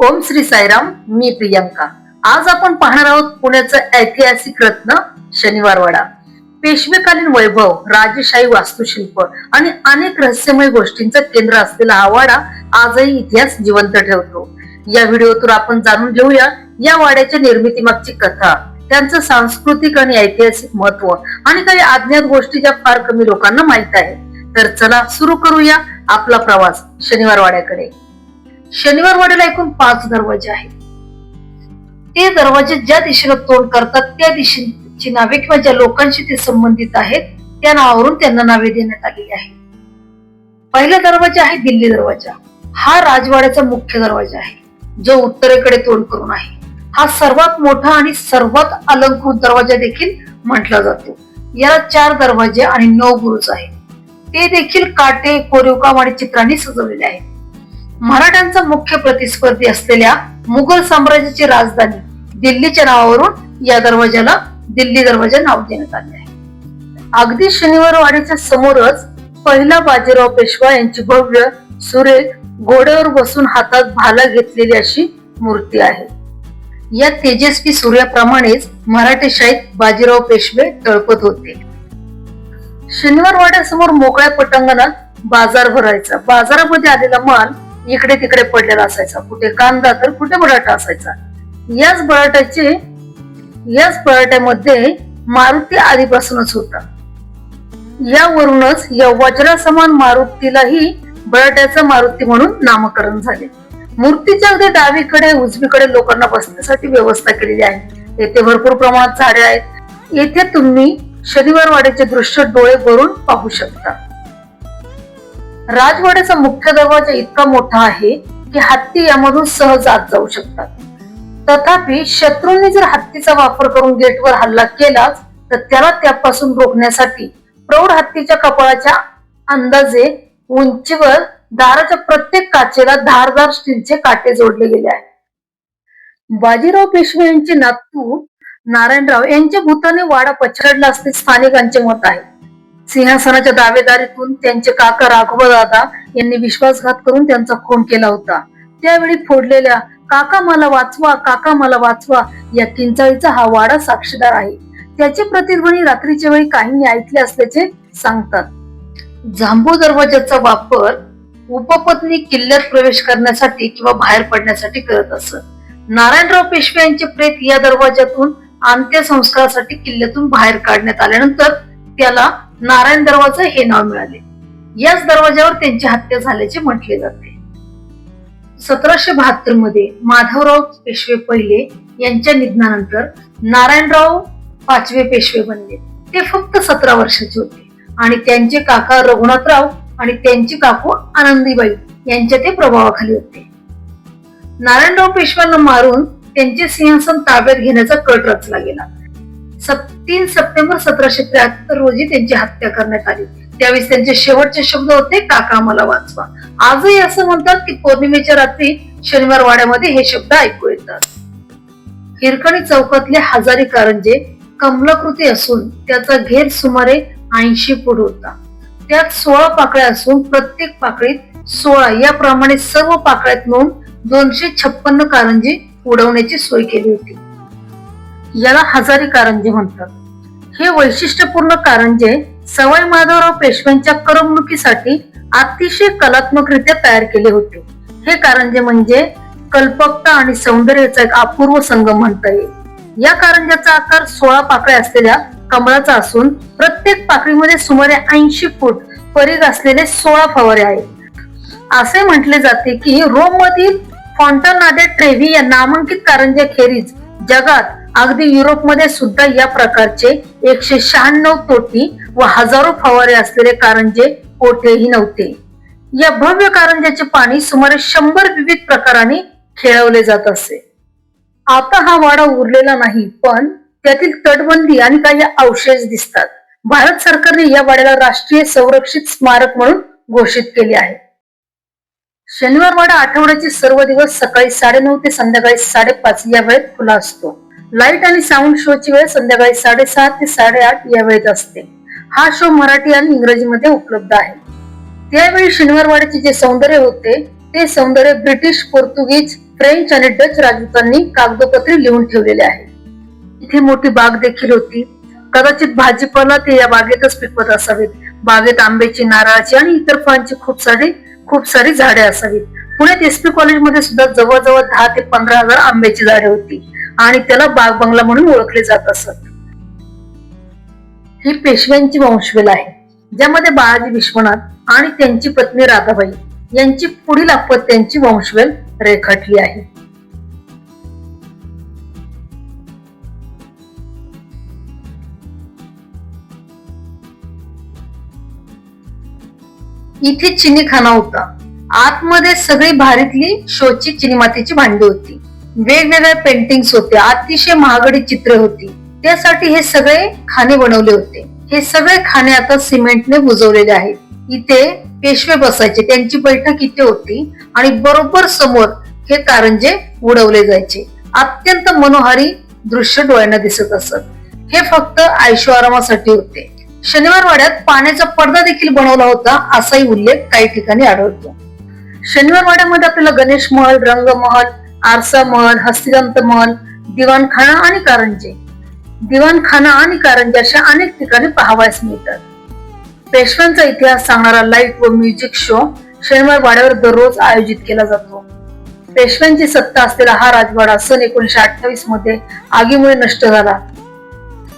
ओम श्री साईराम मी प्रियंका. आज आपण पाहणार आहोत पुण्याचं ऐतिहासिक रत्न शनिवारवाडा. पेशवेकालीन वैभव राजशाही वास्तुशिल्प आणि अनेक रहस्यमय गोष्टींचं केंद्र असलेला हा वाडा आजही इतिहास जिवंत ठेवतो. या व्हिडिओतून आपण जाणून घेऊया या वाड्याच्या निर्मिती मागची कथा त्यांचं सांस्कृतिक आणि ऐतिहासिक महत्त्व आणि काही अज्ञात गोष्टी ज्या फार कमी लोकांना माहीत आहे तर चला सुरू करूया आपला प्रवास शनिवार वाड्याकडे शनिवार वाड्याला एकूण पाच दरवाजे आहेत. ते दरवाजे ज्या दिशेला तोंड करतात त्या दिशेची नावे किंवा ज्या लोकांशी ते संबंधित आहेत त्या नावावरून त्यांना नावे देण्यात आलेली आहेत. पहिला दरवाजा आहे दिल्ली दरवाजा. हा राजवाड्याचा मुख्य दरवाजा आहे जो उत्तरेकडे तोंड करून आहे. हा सर्वात मोठा आणि सर्वात अलंकृत दरवाजा देखील म्हटला जातो. याला चार दरवाजे आणि नऊ गुरुज आहेत. ते देखील काटे कोरीवकाम आणि चित्रांनी सजवलेले आहेत. मराठ्यांचा मुख्य प्रतिस्पर्धी असलेल्या मुघल साम्राज्याची राजधानी दिल्लीच्या नावावरून या दरवाजाला दिल्ली दरवाजा नाव देण्यात आले आहे. अगदी शनिवार वाडीच्या समोरच पहिला बाजीराव पेशवा यांची भव्य सुरेख घोड्यावर बसून हातात भाला घेतलेली अशी मूर्ती आहे. या तेजस्वी सूर्याप्रमाणेच मराठी शाहीत बाजीराव पेशवे तळपत होते. शनिवार वाड्यासमोर मोकळ्या पटांगणात बाजार भरायचा. बाजारामध्ये आलेला माल इकडे तिकडे पडलेला असायचा. कुठे कांदा तर कुठे बटाटा असायचा. याच बटाट्याचे याच बटाट्यामध्ये मारुती आधीपासूनच होता. यावरूनच या वज्रासमान मारुतीलाही बटाट्याचा मारुती म्हणून नामकरण झाले. मूर्तीच्या अगदी डावीकडे उजवीकडे लोकांना बसण्यासाठी व्यवस्था केलेली आहे. येथे भरपूर प्रमाणात झाडे आहेत. येथे तुम्ही शनिवार वाड्याचे दृश्य डोळे भरून पाहू शकता. राजवाड्याचा मुख्य दरवाजा इतका मोठा आहे की हत्ती यामधून सहज आत जाऊ शकतात. तथापि शत्रूंनी जर हत्तीचा वापर करून गेटवर हल्ला केलाच तर त्याला त्यापासून रोखण्यासाठी प्रौढ हत्तीच्या कपाळाच्या अंदाजे उंचीवर दाराच्या प्रत्येक काचेला धारदार स्टीलचे काटे जोडले गेले आहेत. बाजीराव पेशवे यांचे नातू नारायणराव यांच्या भूताने वाडा पछाडला असते स्थानिकांचे मत आहे. सिंहासनाच्या दावेदारीतून त्यांचे काका राघव दादा यांनी विश्वासघात करून त्यांचा खून केला होता. त्यावेळी फोडलेल्या काका मला वाचवा काका मला वाचवा या किंचाळीचा हा वाडा साक्षीदार आहे. त्याचे प्रतिध्वनी रात्रीच्या वेळी काहींनी ऐकले असल्याचे सांगतात. जांबू दरवाजाचा वापर उपपत्नी किल्ल्यात प्रवेश करण्यासाठी किंवा बाहेर पडण्यासाठी करत असत. नारायणराव पेशवे यांचे प्रेत या दरवाजातून अंत्यसंस्कारासाठी किल्ल्यातून बाहेर काढण्यात आल्यानंतर त्याला नारायण दरवाजा हे नाव मिळाले. याच दरवाजावर त्यांची हत्या झाल्याचे म्हटले जाते. सतराशे बहात्तरमध्ये माधवराव पेशवे पहिले यांच्या निधनानंतर नारायणराव पाचवे पेशवे बनले. ते फक्त सतरा वर्षाचे होते. आणि त्यांचे काका रघुनाथराव आणि त्यांची काकू आनंदीबाई यांच्या ते प्रभावाखाली होते. नारायणराव पेशव्यांना मारून त्यांचे सिंहासन ताब्यात घेण्याचा कट रचला गेला. तीन सप्टेंबर सतराशे त्र्याहत्तर रोजी त्यांची हत्या करण्यात आली. त्यावेळी त्यांचे शेवटचे शब्द होते काका मला वाचवा. आजही असं म्हणतात की पौर्णिमेच्या रात्री शनिवार वाड्यामध्ये हे शब्द ऐकू येतात. हिरकणी चौकातले हजारी कारंजे कमलाकृती असून त्याचा घेर सुमारे ऐंशी फूट होता. त्यात सोळा पाकळ्या असून प्रत्येक पाकळीत सोळा याप्रमाणे सर्व पाकळ्यात मिळून दोनशे छप्पन्न कारंजी उडवण्याची सोय केली होती. याला हजारी कारंजे म्हणतात. हे वैशिष्ट्यपूर्ण कारंजे सवाई माधवराव पेशव्यांच्या करमणुकीसाठी अतिशय कलात्मकरित्या तयार केले होते. हे कारंजे म्हणजे कल्पकता आणि सौंदर्याचा एक अपूर्व संगम म्हणता येईल. या कारंजाचा आकार सोळा पाकळ्या असलेल्या कमळाचा असून प्रत्येक पाकळीमध्ये सुमारे ऐंशी फूट परीघ असलेले सोळा फवारे आहेत. असे म्हटले जाते की रोम मधील फॉन्टनाडे ट्रेव्ही या नामांकित कारंजा खेरीज जगात अगदी युरोपमध्ये सुद्धा या प्रकारचे एकशे शहाण्णव तोटी व हजारो फवारे असलेले कारंजे कोठेही नव्हते. या भव्य कारंजाचे पाणी सुमारे शंभर विविध प्रकाराने खेळवले जात असे. आता हा वाडा उरलेला नाही पण त्यातील तटबंदी आणि काही अवशेष दिसतात. भारत सरकारने या वाड्याला राष्ट्रीय संरक्षित स्मारक म्हणून घोषित केले आहे. शनिवार वाडा आठवड्याचे सर्व दिवस सकाळी साडेनऊ ते संध्याकाळी साडेपाच या वेळेत खुला असतो. लाइट आणि साऊंड शोची वेळ संध्याकाळी साडेसहा ते साडेआठ या वेळेत असते. हा शो मराठी आणि इंग्रजीमध्ये उपलब्ध आहे. त्यावेळी शनिवारवाड्याचे जे सौंदर्य होते ते सौंदर्य ब्रिटिश पोर्तुगीज फ्रेंच आणि डच राजदूतांनी कागदोपत्री लिहून ठेवलेले आहे. इथे मोठी बाग देखील होती. कदाचित भाजीपाला ते या बागेतच पिकवत असावेत. बागेत आंब्याची नारळाची आणि इतर फळांची खूप सारी खूप सारी झाडे असावीत. पुण्यात एस पी कॉलेजमध्ये सुद्धा जवळजवळ दहा ते पंधरा हजार आंब्याची झाडे होती. आणि त्याला बाग बंगला म्हणून ओळखले जात असत. ही पेशव्यांची वंशवेल आहे ज्यामध्ये बाळाजी विश्वनाथ आणि त्यांची पत्नी राधाबाई यांची पुढील अपत्यांची वंशवेल रेखाटली आहे. इथे चिनी खाना होता. आतमध्ये सगळी भारीतली शोची चिनी मातीची भांडी होती. वेगवेगळ्या पेंटिंग्स होत्या अतिशय महागडी चित्र होती. त्यासाठी हे सगळे खाणे बनवले होते. हे सगळे खाणे आता सिमेंटने बुजवलेले आहेत. इथे पेशवे बसायचे त्यांची बैठक इथे होती आणि बरोबर समोर हे कारंजे उडवले जायचे. अत्यंत मनोहारी दृश्य डोळ्यांना दिसत असत. हे फक्त आयशो होते. शनिवार वाड्यात पाण्याचा पडदा देखील बनवला होता असाही उल्लेख काही ठिकाणी आढळतो. शनिवार वाड्यामध्ये आपल्याला गणेश महल रंगमहल आरसा मन हस्तिदंत मन दिवाणखाना आणि कारंजे. दिवाणखाना आणि कारंजे अशा अनेक ठिकाणी पाहावयास मिळतात. पेशव्यांचा इतिहास सांगणारा लाइट व म्युझिक शो शनिवार वाड्यावर दररोज आयोजित केला जातो. पेशव्यांची सत्ता असलेला हा राजवाडा सन एकोणीशे अठ्ठावीसमध्ये आगीमुळे नष्ट झाला.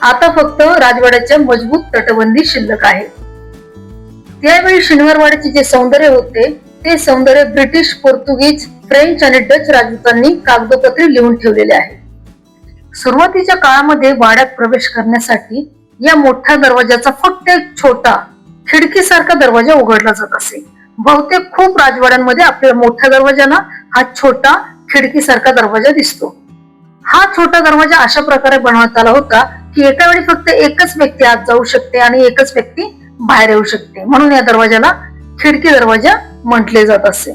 आता फक्त राजवाड्याच्या मजबूत तटबंदी शिल्लक आहे. त्यावेळी शनिवारवाड्याचे जे सौंदर्य होते ते सौंदर्य ब्रिटिश पोर्तुगीज फ्रेंच आणि डच राजदूतांनी कागदोपत्री लिहून ठेवलेले आहे. सुरुवातीच्या काळामध्ये वाड्यात प्रवेश करण्यासाठी या मोठ्या दरवाजाचा फक्त एक छोटा खिडकीसारखा दरवाजा उघडला जात असे. बहुतेक खूप राजवाड्यांमध्ये आपल्या मोठ्या दरवाजाला हा छोटा खिडकीसारखा दरवाजा दिसतो. हा छोटा दरवाजा अशा प्रकारे बनवण्यात आला होता की एका वेळी फक्त एकच व्यक्ती आत जाऊ शकते आणि एकच व्यक्ती बाहेर येऊ शकते. म्हणून या दरवाजाला खिडकी दरवाजा म्हटले जात असे.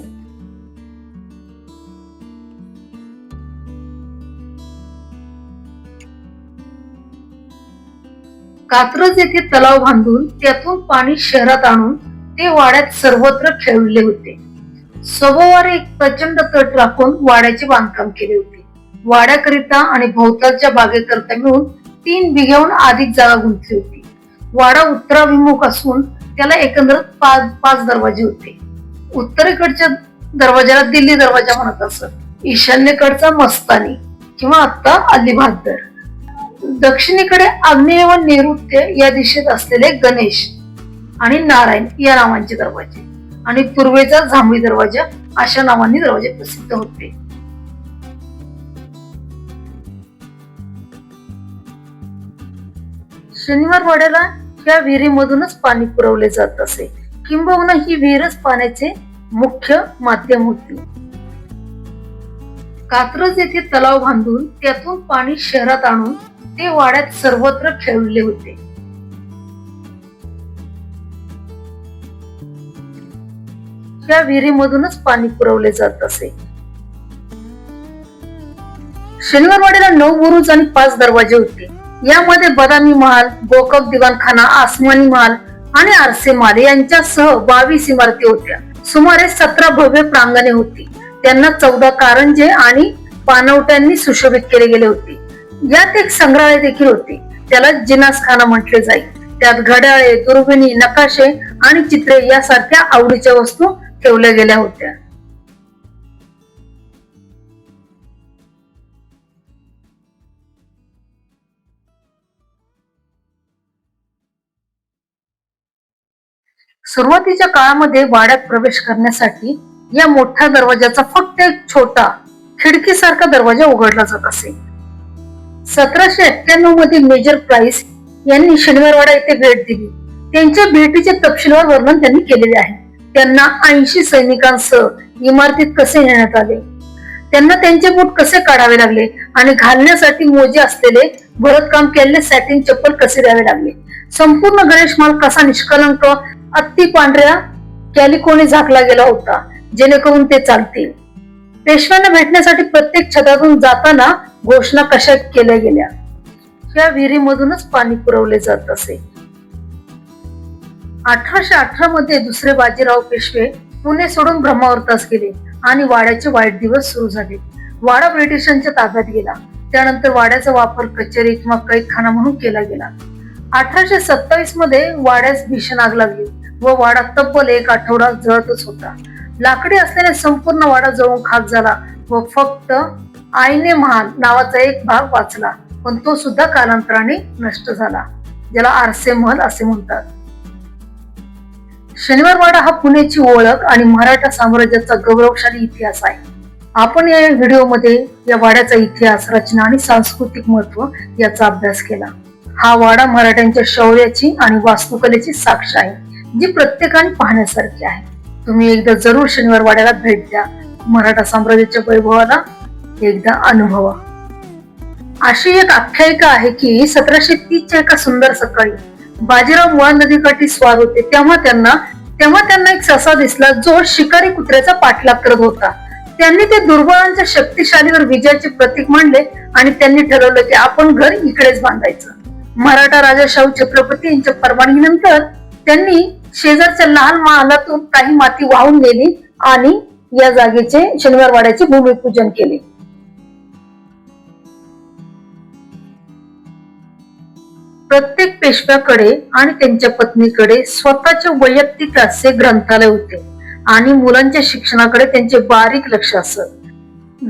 कात्रज येथे तलाव बांधून त्यातून पाणी शहरात आणून ते वाड्यात सर्वत्र खेळले होते. सभोवार एक प्रचंड तट राखून वाड्याचे बांधकाम केले होते. वाड्याकरिता आणि भोवतालच्या बागेकरिता मिळून तीन बिघ्याहून अधिक जागा गुंतली होती. वाडा उत्तराभिमुख असून त्याला एकंदर पाच पाच दरवाजे होते. उत्तरेकडच्या दरवाजाला दिल्ली दरवाजा म्हणत असत. ईशान्येकडचा मस्तानी किंवा आता अलिबाग दर दक्षिणेकडे आग्नेय व नैऋत्य या दिशेत असलेले गणेश आणि नारायण या नावांचे दरवाजे आणि पूर्वेचा झांबी दरवाजा अशा नावांनी दरवाजे प्रसिद्ध होते. शनिवार वाड्याला या विहिरीमधूनच पाणी पुरवले जात असे. किंबहुना ही विहीरच पाण्याचे मुख्य माध्यम होती. कात्रज येथे तलाव बांधून त्यातून पाणी शहरात आणून ते वाड्यात सर्वत्र खेळले होते. या विहिरीमधूनच पाणी पुरवले जात असे. शनिवार नऊ बुरुज आणि पाच दरवाजे होते. यामध्ये बदामी महाल गोकक दिवाणखाना आसमानी महाल आणि आरसे महाल यांच्यासह बावीस इमारती होत्या. सुमारे सतरा भव्य प्रांगणे होती. त्यांना चौदा कारंजे आणि पानवट्यांनी सुशोभित केले गेले होते. यात एक संग्रहालय देखील होते. त्याला जिनासखाना म्हटले जाईल त्यात घड्याळे दुर्बिणी नकाशे आणि चित्रे यासारख्या आवडीच्या वस्तू ठेवल्या गेल्या होत्या. सुरुवातीच्या काळामध्ये वाड्यात प्रवेश करण्यासाठी या मोठ्या दरवाजाचा फक्त एक छोटा खिडकीसारखा दरवाजा उघडला जात असे. सतराशे अठ्ठ्याण्णवमध्ये मेजर प्राइस यांनी शनिवारवाडा येथे भेट दिली. त्यांच्या भेटीचे तपशीलवार वर्णन त्यांनी केलेले आहे. त्यांना ऐंशी सैनिकांसह इमारतीत कसे नेण्यात आले? त्यांना त्यांचे बूट कसे काढावे लागले? आणि घालण्यासाठी मोजे असलेले भरतकाम केलेले सॅटिन चप्पल कसे द्यावे लागले? संपूर्ण गणेश माल कसा निष्कलंक? अत्ती पांढऱ्या कॅलिकोने झाकला गेला होता जेणेकरून ते चालतील. पेशव्यांना भेटण्यासाठी प्रत्येक छतातून जाताना घोषणा कशा केल्या गेल्या? या विहिरीमधूनच पाणी पुरवले जात असे. अठराशे अठरा मध्ये दुसरे बाजीराव पेशवे पुणे सोडून ब्रह्मावर्तास गेले आणि वाड्याचे वाईट दिवस सुरू झाले. वाडा ब्रिटिशांच्या ताब्यात गेला. त्यानंतर वाड्याचा वापर कचेरी किंवा कैदखाना म्हणून केला गेला. अठराशे सत्तावीसमध्ये वाड्यास भीषण आग लागली. व वाडा तब्बल एक आठवडा जळतच होता. लाकडी असल्याने संपूर्ण वाडा जळून खाक झाला व फक्त आईने महाल नावाचा एक भाग वाचला पण तो सुद्धा कालांतराने नष्ट झाला ज्याला आरसे महल असे म्हणतात. शनिवारवाडा हा पुण्याची ओळख आणि मराठा साम्राज्याचा गौरवशाली इतिहास आहे. आपण या व्हिडिओमध्ये या वाड्याचा इतिहास रचना आणि सांस्कृतिक महत्त्व याचा अभ्यास केला. हा वाडा मराठ्यांच्या शौर्याची आणि वास्तुकलेची साक्ष आहे. जी प्रत्येकाने पाहण्यासारखी आहे. तुम्ही एकदा जरूर शनिवार वाड्याला भेट द्या. मराठा साम्राज्याच्या वैभवाला एकदा अनुभवा. अशी एक आख्यायिका आहे की सतराशे तीसच्या एका सुंदर सकाळी बाजीराव मुळा नदीकाठी स्वार होते. तेव्हा त्यांना तेव्हा त्यांना एक ससा दिसला जो शिकारी कुत्र्याचा पाठलाग करत होता. त्यांनी ते दुर्बळांच्या शक्तिशालीवर विजयाचे प्रतीक मांडले आणि त्यांनी ठरवलं की आपण घर इकडेच बांधायचं. मराठा राजा शाहू छत्रपती यांच्या परवानगीनंतर त्यांनी शेजारच्या लहान महालातून काही माती वाहून नेली आणि या जागेचे शनिवार वाड्याचे भूमिपूजन केले. प्रत्येक पेशव्याकडे आणि त्यांच्या पत्नीकडे स्वतःचे वैयक्तिक असे ग्रंथालय होते आणि मुलांच्या शिक्षणाकडे त्यांचे बारीक लक्ष असत.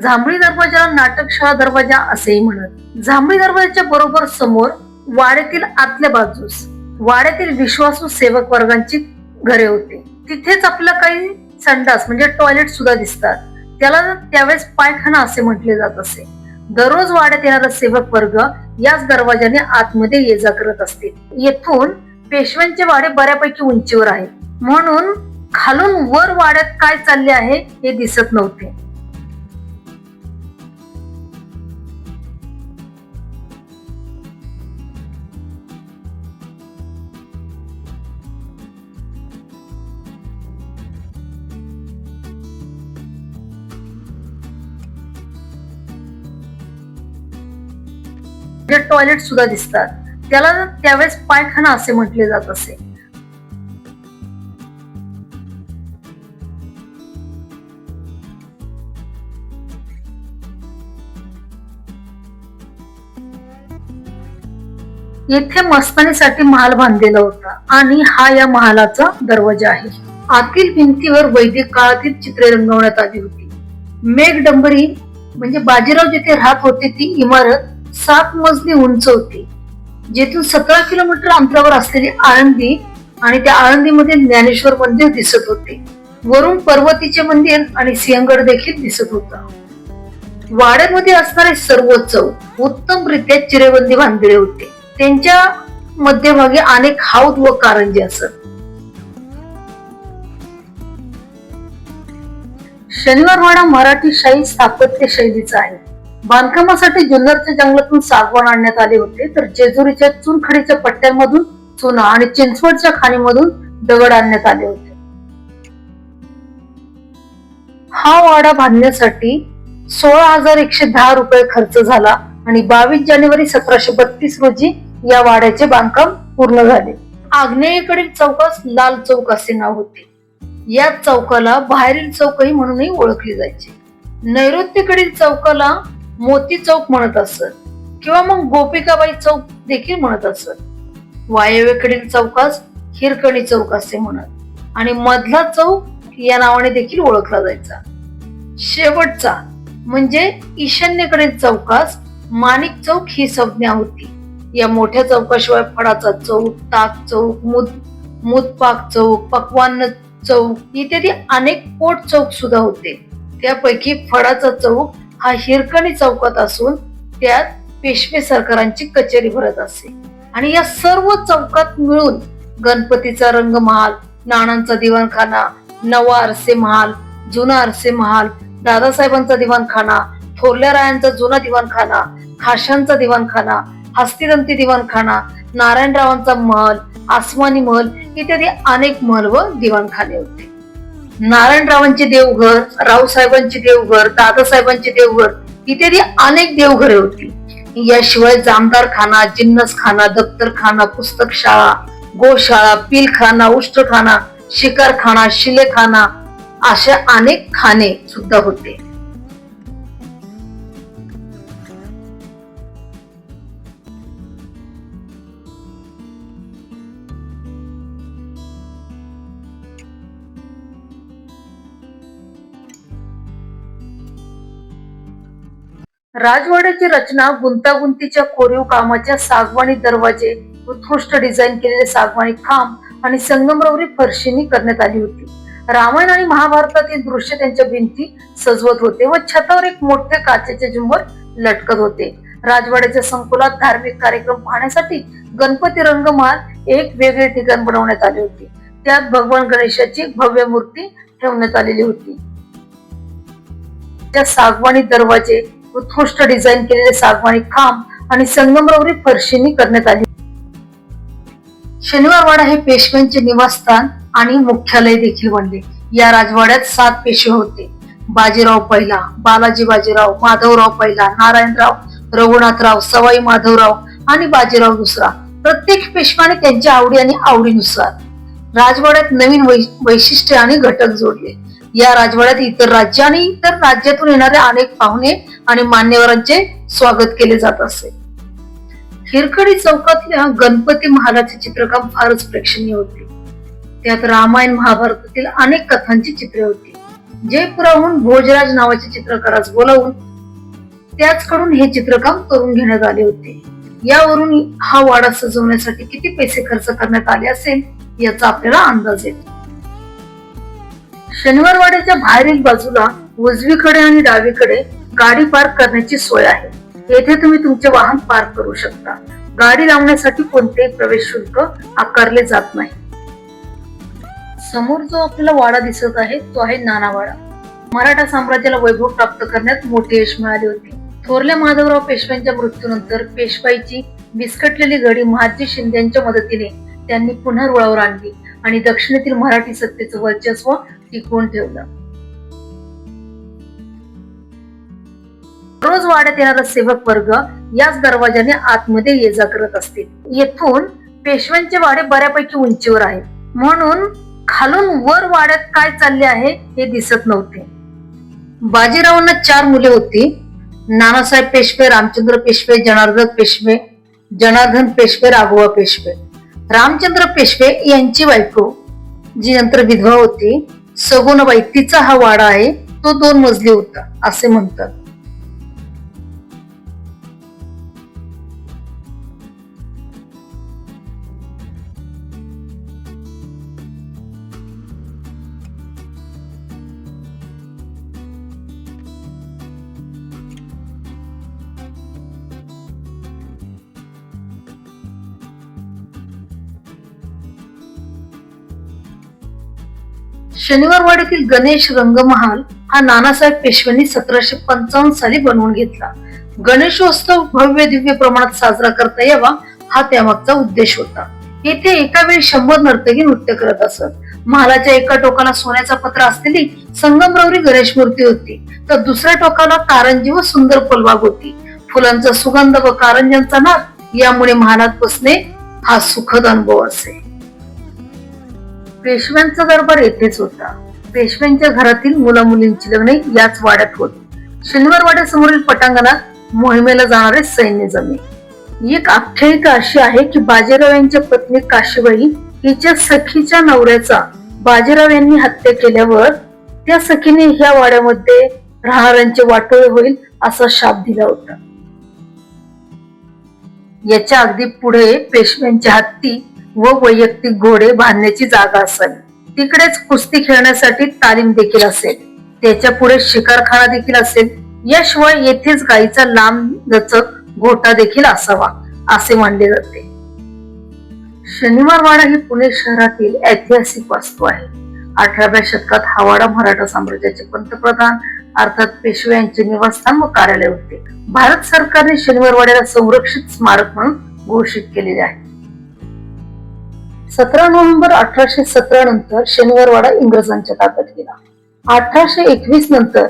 जांभळी दरवाजाला नाटकशाळा दरवाजा असेही म्हणत. जांभळी दरवाजाच्या बरोबर समोर वाड्यातील आतल्या बाजूस वाड्यातील विश्वासू सेवक वर्गांची घरे होती. तिथेच आपलं काही संडास म्हणजे टॉयलेट सुद्धा दिसतात. त्याला त्यावेळेस पायखाना असे म्हटले जात असे. दररोज वाड्यात येणारा सेवक वर्ग याच दरवाजाने आतमध्ये ये जा करत असते. येथून पेशव्यांचे वाडे बऱ्यापैकी उंचीवर आहेत. म्हणून खालून वर वाड्यात काय चालले आहे हे दिसत नव्हते. टॉयलेट सुद्धा दिसतात. त्याला त्यावेळेस पायखाना असे म्हटले जात असे. येथे मस्तानीसाठी महाल बांधलेला होता आणि हा या महालाचा दरवाजा आहे. आतील भिंतीवर वैदिक काळातील चित्रे रंगवण्यात आली होती. मेघडंबरी म्हणजे बाजीराव जिथे राहत होते ती इमारत सात मजली उंच होती जेथून सतरा किलोमीटर अंतरावर असलेली आळंदी आणि त्या आळंदीमध्ये ज्ञानेश्वर मंदिर दिसत होते. वरून पर्वतीचे मंदिर आणि सिंहगड देखील दिसत होता. वाड्यामध्ये असणारे सर्व चौक उत्तमरित्या चिरेबंदी बांधलेले होते. त्यांच्या मध्यभागी अनेक हाऊद व कारंजे असत. शनिवारवाडा मराठी शाही स्थापत्य शैलीचा आहे. बांधकामासाठी जुन्नरच्या जंगलातून सागवान आणण्यात आले होते. तर जेजुरीच्या चुनखडीच्या पट्ट्यांमधून चुना आणि चिंचवडच्या खाणीमधून दगड आणण्यात आले होते. हा वाडा बांधण्यासाठी सोळा हजार एकशे दहा रुपये खर्च झाला आणि बावीस जानेवारी सतराशे बत्तीस रोजी या वाड्याचे बांधकाम पूर्ण झाले. आग्नेयेकडील चौकास लाल चौक असे नाव होते. या चौकाला बाहेरील चौकही म्हणूनही ओळखली जायची. नैऋत्येकडील चौकाला मोती चौक म्हणत असत किंवा मग गोपिकाबाई चौक देखील म्हणत असत वायव्येकडील चौकास हिरकणी चौक असे म्हणत. आणि मधला चौक या नावाने देखील ओळखला जायचा. शेवटचा म्हणजे ईशान्येकडील चौकास माणिक चौक ही संज्ञा होती. या मोठ्या चौकाशिवाय फडाचा चौक ताक चौक मुद मुदपाक चौक पकवान चौक इत्यादी अनेक पोट चौक सुद्धा होते. त्यापैकी फडाचा चौक हा हिरकणी चौकात असून त्यात पेशवे सरकारांची कचेरी भरत असे. आणि या सर्व चौकात मिळून गणपतीचा रंगमहाल नाणांचा दिवाणखाना नवा आरसे महाल जुना आरसे महाल दादासाहेबांचा दिवाणखाना थोरल्या रायांचा जुना दिवाणखाना खाशांचा दिवाणखाना हस्तिदंती दिवाणखाना नारायणरावांचा महल आसमानी महल इत्यादी अनेक महल व दिवाणखाने होते. नारायणरावांचे देवघर रावसाहेबांचे देवघर दादासाहेबांचे देवघर इत्यादी अनेक देवघरे होती. याशिवाय जामदार खाना जिन्नस खाना दप्तरखाना पुस्तक शाळा गोशाळा पिलखाना उष्टखाना शिकारखाना शिलेखाना अशा अनेक खाणे सुद्धा होते. राजवाड्याची रचना गुंतागुंतीच्या कोरीव कामाच्या सागवानी दरवाजे उत्कृष्ट डिझाईन केलेले सागवाणी खांब आणि संगमरवरी फरशीनी करण्यात आली होती. रामायण आणि महाभारतातील दृश्य त्यांच्या भिंती सजवत होते व छतावर एक मोठे काचेचे झुंबर लटकत होते. राजवाड्याच्या संकुलात धार्मिक कार्यक्रम पाहण्यासाठी गणपती रंगमहाल एक वेगळे ठिकाण बनवण्यात आले होते. त्यात भगवान गणेशाची भव्य मूर्ती ठेवण्यात आलेली होती. त्या सागवाणी दरवाजे उत्कृष्ट डिझाईन केलेले सागवानी खांब आणि संगमरवरी फरशीनी करण्यात आली. शनिवारवाडा हे पेशव्यांचे निवासस्थान आणि मुख्यालय देखील बनले. या राजवाड्यात सात पेशवे होते. बाजीराव पहिला बालाजी बाजीराव माधवराव पहिला नारायणराव रघुनाथराव सवाई माधवराव आणि बाजीराव दुसरा. प्रत्येक पेशवाने त्यांच्या आवडी आणि आवडीनुसार. राजवाड्यात नवीन वै- वैशिष्ट्य आणि घटक जोडले. या राजवाड्यात इतर राज्य आणि इतर राज्यातून येणारे अनेक पाहुणे आणि मान्यवरांचे स्वागत केले जात असे. हिरकडी चौकातल्या गणपती महाराजचे चित्रकाम फारच प्रेक्षणीय होते. त्यात रामायण महाभारतातील अनेक कथांची चित्रे होती. जयपुराहून भोजराज नावाच्या चित्रकारास बोलावून त्याचकडून हे चित्रकाम करून घेण्यात आले होते. यावरून हा वाडा सजवण्यासाठी किती पैसे खर्च करण्यात आले असेल याचा आपल्याला अंदाज येतो. शनिवार वाड्याच्या बाहेरील बाजूला उजवीकडे आणि डावीकडे गाडी पार्क करण्याची सोय आहे. येथे तुम्ही तुमचे वाहन पार्क करू शकता. गाडी लावण्यासाठी कोणतेही प्रवेश शुल्क आकारले जात नाही. समोर जो आपल्याला वाडा दिसत आहे तो आहे नानावाडा. मराठा साम्राज्याला वैभव प्राप्त करण्यात मोठे यश मिळाले होते. थोरल्या माधवराव पेशव्यांच्या मृत्यूनंतर पेशवाईची विस्कटलेली घडी महाजी शिंदेच्या मदतीने त्यांनी पुन्हा रुळावर आणली आणि दक्षिणेतील मराठी सत्तेचं वर्चस्व टिकवून ठेवलं. रोज वाड्यात येणारा सेवक वर्ग याच दरवाजाने आतमध्ये ये जा करत असतील येथून पेशव्यांचे वाडे बऱ्यापैकी उंचीवर आहेत. म्हणून खालून वर वाड्यात काय चालले आहे हे दिसत नव्हते. बाजीरावांना चार मुले होती. नानासाहेब पेशवे रामचंद्र पेशवे जनार्दन पेशवे जनार्दन पेशवे राघोबा पेशवे. रामचंद्र पेशवे यांची बायको जी नंतर विधवा होती सगुणाबाई तिचा हा वाडा आहे तो दोन मजली होता असे म्हणतात. शनिवारवाड्यातील गणेश रंगमहाल हा नानासाहेब पेशव्यांनी सतराशे पंचावन्न साली बनवून घेतला. गणेशोत्सव भव्य दिव्य प्रमाणात साजरा करता यावा हा त्यामागचा उद्देश होता. येथे एका वेळी शंभर नर्तकी नृत्य करत असत. महालाच्या एका टोकाला सोन्याचा पत्र असलेली संगमरवरी गणेश मूर्ती होती. तर दुसऱ्या टोकाला कारंजी व सुंदर फुलबाग होती. फुलांचा सुगंध व कारंजांचा नाद यामुळे महालात बसणे हा सुखद अनुभव असे. पेशव्यांचा दरबार येथेच होता. पेशव्यांच्या घरातील मुला मुलींची लग्ने याच वाड्यात होत. शनिवार वाड्यासमोरील पटांगणात मोहिमेला जाणारे सैन्य जमे एक आख्यायिका अशी आहे की बाजीराव यांच्या पत्नी काशीबाई हिच्या सखीच्या नवऱ्याचा बाजीराव यांनी हत्या केल्यावर त्या सखीने ह्या वाड्यामध्ये राहणाऱ्यांचे वाटोळे होईल असा शाप दिला होता. याच्या अगदी पुढे पेशव्यांच्या हत्ती व वैयक्तिक घोडे बांधण्याची जागा असेल. तिकडेच कुस्ती खेळण्यासाठी तालीम देखील असेल. त्याच्या पुढे शिकारखाना देखील असेल. याशिवाय येथेच गायीचा लांब लचक गोटा देखील असावा असे मानले जाते. शनिवार वाडा ही पुणे शहरातील ऐतिहासिक वास्तू आहे. अठराव्या शतकात हावाडा मराठा साम्राज्याचे पंतप्रधान अर्थात पेशवे यांचे निवासस्थान व कार्यालय होते. भारत सरकारने शनिवारवाड्याला संरक्षित स्मारक म्हणून घोषित केलेले आहे. सतरा नोव्हेंबर अठराशे सतरा नंतर शनिवारवाडा इंग्रजांच्या ताब्यात गेला. अठराशे एकवीस नंतर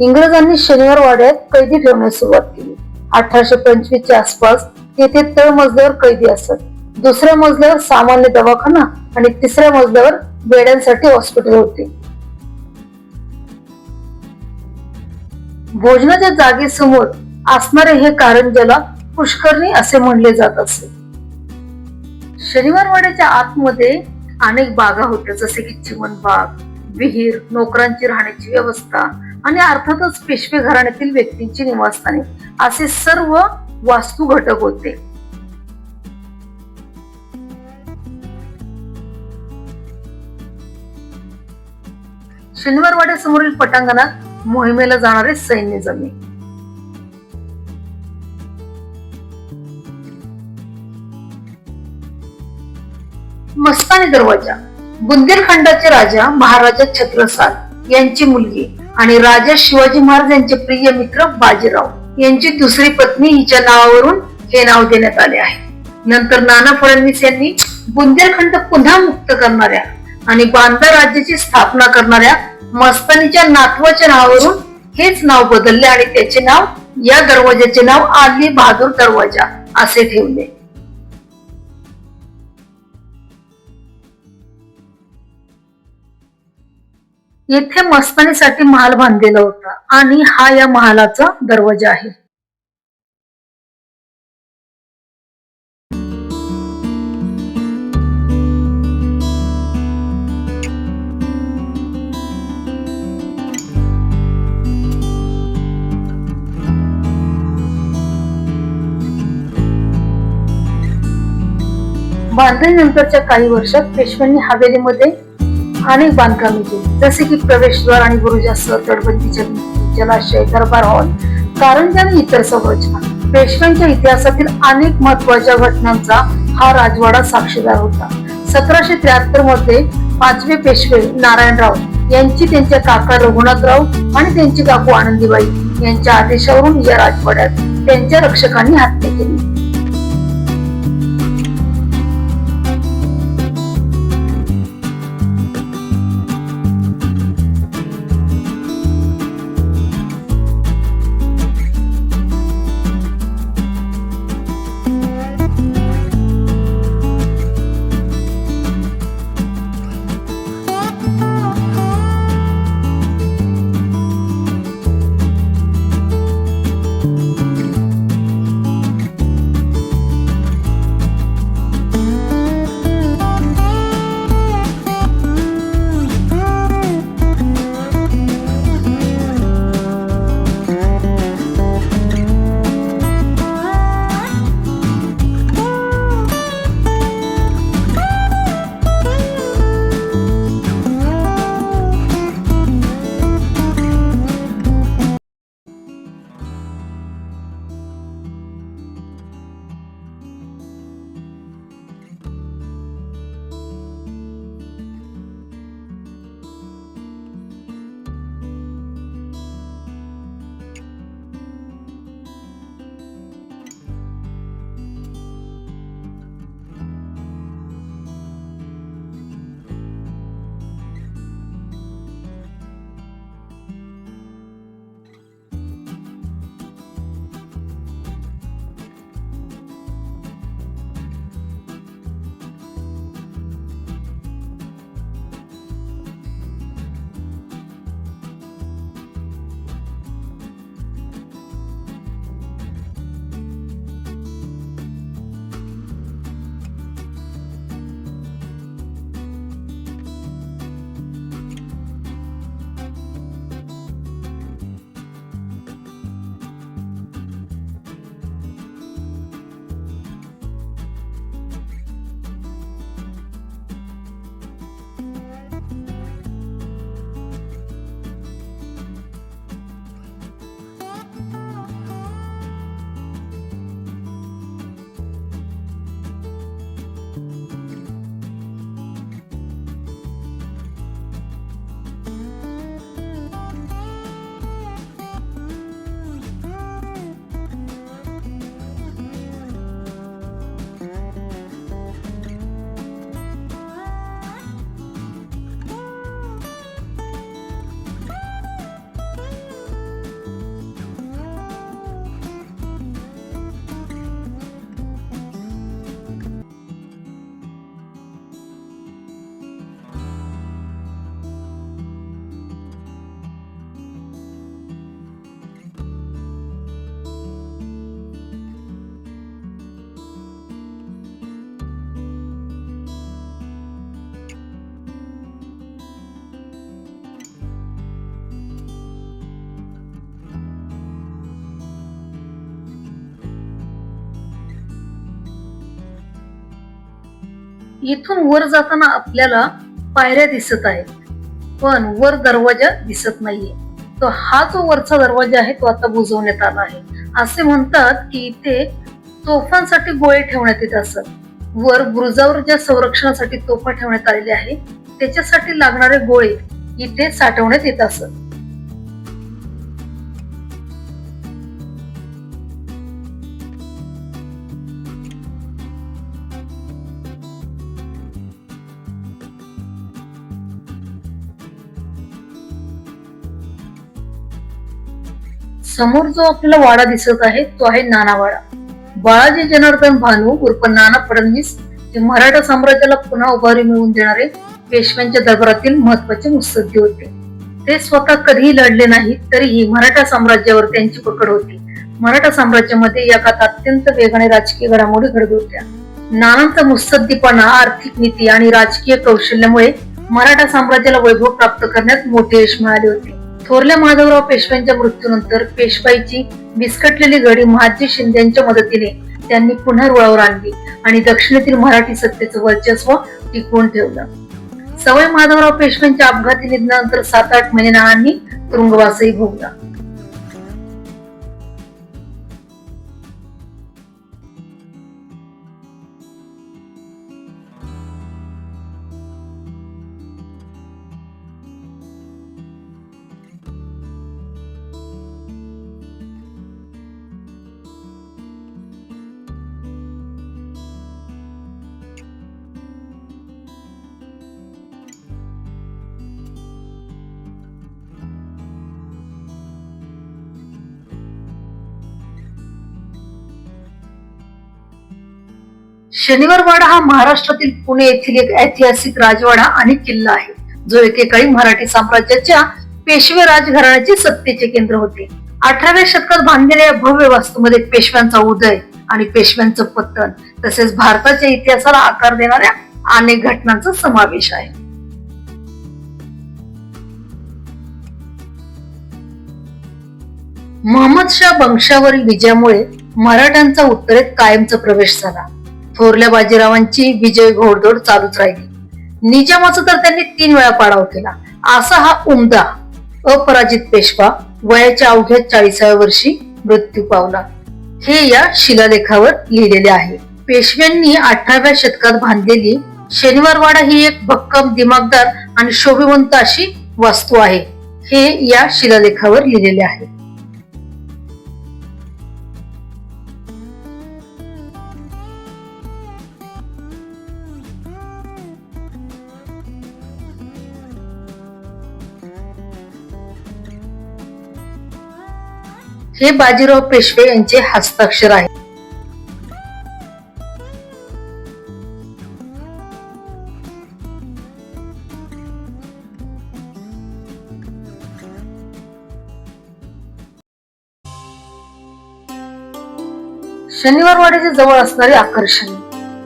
इंग्रजांनी शनिवारवाड्यात कैदी ठेवण्यास सुरुवात केली. अठराशे पंचवीस च्या आसपास तेथे तळमजल्यावर कैदी असत. दुसऱ्या मजल्यावर सामान्य दवाखाना आणि तिसऱ्या मजल्यावर बेड्यांसाठी हॉस्पिटल होते. भोजनाच्या जागेसमोर असणारे हे कारंजाला पुष्करणी असे म्हणले जात असे. शनिवारवाड्याच्या आतमध्ये अनेक बागा होत्या जसे की चिमण बाग विहीर नोकरांची राहण्याची व्यवस्था आणि अर्थातच पेशवे घराण्यातील व्यक्तींची निवासस्थाने. असे सर्व वास्तू घटक होते. शनिवारवाड्यासमोरील पटांगणात मोहिमेला जाणारे सैन्य जमे. मस्तानी दरवाजा. बुंदेलखंडाचे राजा महाराजा छत्रसाल यांची मुलगी आणि राजा शिवाजी महाराज यांचे प्रिय मित्र बाजीराव यांची दुसरी पत्नी हिच्या नावावरून हे नाव देण्यात आले आहे. नंतर नाना फडणवीस यांनी बुंदेलखंड पुन्हा मुक्त करणाऱ्या आणि बांदा राज्याची स्थापना करणाऱ्या मस्तानीच्या नातवाच्या नावावरून हेच नाव बदलले आणि त्याचे नाव या दरवाजाचे नाव आली बहादूर दरवाजा असे ठेवले. येथे मस्तानीसाठी महाल बांधलेला होता आणि हा या महालाचा दरवाजा आहे. बांधणीनंतरच्या काही वर्षात पेशव्यांनी हवेलीमध्ये अनेक बांधकामे केली जसे की प्रवेशद्वार आणि बुरुजासह तटबंदीच्या भिंती, जलाशय दरबार हॉल कारंजा आणि इतर संरचना. पेशव्यांच्या इतिहासातील अनेक महत्त्वाच्या घटनांचा हा राजवाडा साक्षीदार होता. सतराशे त्र्याहत्तरमध्ये पाचवे पेशवे नारायणराव यांची त्यांच्या काका रघुनाथराव आणि त्यांची काकू आनंदीबाई यांच्या आदेशावरून या राजवाड्यात त्यांच्या रक्षकांनी हत्या केली. इथून वर जाताना आपल्याला पायऱ्या दिसत आहेत. पण वर दरवाजा दिसत नाहीये. तो हा जो वरचा दरवाजा आहे तो आता बुजवण्यात आला आहे. असे म्हणतात की इथे तोफांसाठी गोळे ठेवण्यात येत असत. वर बुरुजावर ज्या संरक्षणासाठी तोफा ठेवण्यात आलेल्या आहे त्याच्यासाठी लागणारे गोळे इथे साठवण्यात येत असत. समोर जो आपल्याला वाडा दिसत आहे तो आहे नानावाडा बाळाजी जनार्दन भानू उर्फ नाना फडणवीस हे मराठा साम्राज्याला पुन्हा उभारी मिळवून देणारे पेशव्यांच्या दरबारातील महत्त्वाचे मुत्सद्दी होते. ते स्वतः कधीही लढले नाही तरीही मराठा साम्राज्यावर त्यांची पकड होती. मराठा साम्राज्यामध्ये या काळात अत्यंत वेगाने राजकीय घडामोडी घडत होत्या. नानांचा मुत्सद्दीपणा आर्थिक नीती आणि राजकीय कौशल्यामुळे मराठा साम्राज्याला वैभव प्राप्त करण्यात मोठे यश मिळाले होते. थोरल्या माधवराव पेशव्यांच्या मृत्यूनंतर पेशवाईची विस्कटलेली घडी महाजी शिंदेच्या मदतीने त्यांनी पुन्हा रुळावर आणली आणि दक्षिणेतील मराठी सत्तेचं वर्चस्व टिकवून ठेवलं. सवय माधवराव पेशव्यांच्या अपघाती निधनानंतर सात आठ महिने नानांनी तुरुंगवासही भोगला. शनिवारवाडा हा महाराष्ट्रातील पुणे येथील एक ऐतिहासिक राजवाडा आणि किल्ला आहे. जो एकेकाळी मराठी साम्राज्याच्या पेशवे राजघराण्याचे सत्तेचे केंद्र होते. अठराव्या शतकात बांधलेल्या भव्य वास्तूमध्ये पेशव्यांचा उदय आणि पेशव्यांचं पतन तसेच भारताच्या इतिहासाला आकार देणाऱ्या अनेक घटनांचा समावेश आहे. मोहम्मद शाह वंशावरील विजयामुळे मराठ्यांचा उत्तरेत कायमचा प्रवेश झाला. थोरल्या बाजीरावांची विजय घोडदोड चालूच राहिली. निजामाचा तर त्यांनी तीन वेळा पाडाव केला. असा हा उमदा अपराजित पेशवा वयाच्या अवघ्या चाळीसाव्या वर्षी मृत्यू पावला. हे या शिलालेखावर लिहिलेले आहे. पेशव्यांनी अठराव्या शतकात बांधलेली शनिवारवाडा ही एक भक्कम दिमागदार आणि शोभिवंत अशी वास्तू आहे. हे या शिलालेखावर लिहिलेले आहे. हे बाजीराव पेशवे यांचे हस्ताक्षर आहे शनिवारवाड्याच्या जवळ असणारे आकर्षण.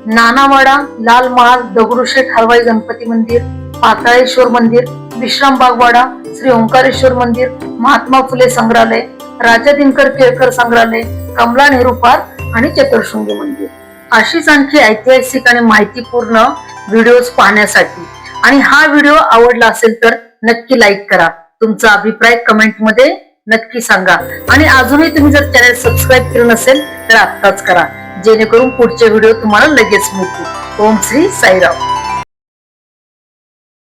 नानावाडा लाल महाल दगडूशेठ हलवाई गणपती मंदिर पाताळेश्वर मंदिर विश्रामबागवाडा श्री ओंकारेश्वर मंदिर महात्मा फुले संग्रहालय राजा दिनकर केळकर संग्रहालय कमला नेहरू पार्क आणि चतुर्शृंगी मंदिर. अशीच आणखी ऐतिहासिक आणि माहितीपूर्ण व्हिडिओज पाहण्यासाठी. आणि हा व्हिडिओ आवडला असेल तर नक्की लाईक करा. तुमचा अभिप्राय कमेंटमध्ये नक्की सांगा. आणि अजूनही तुम्ही जर चॅनल सबस्क्राईब केलं नसेल तर आत्ताच करा. जेणेकरून पुढचे व्हिडिओ तुम्हाला लगेच मिळतील. ओम श्री साईराम.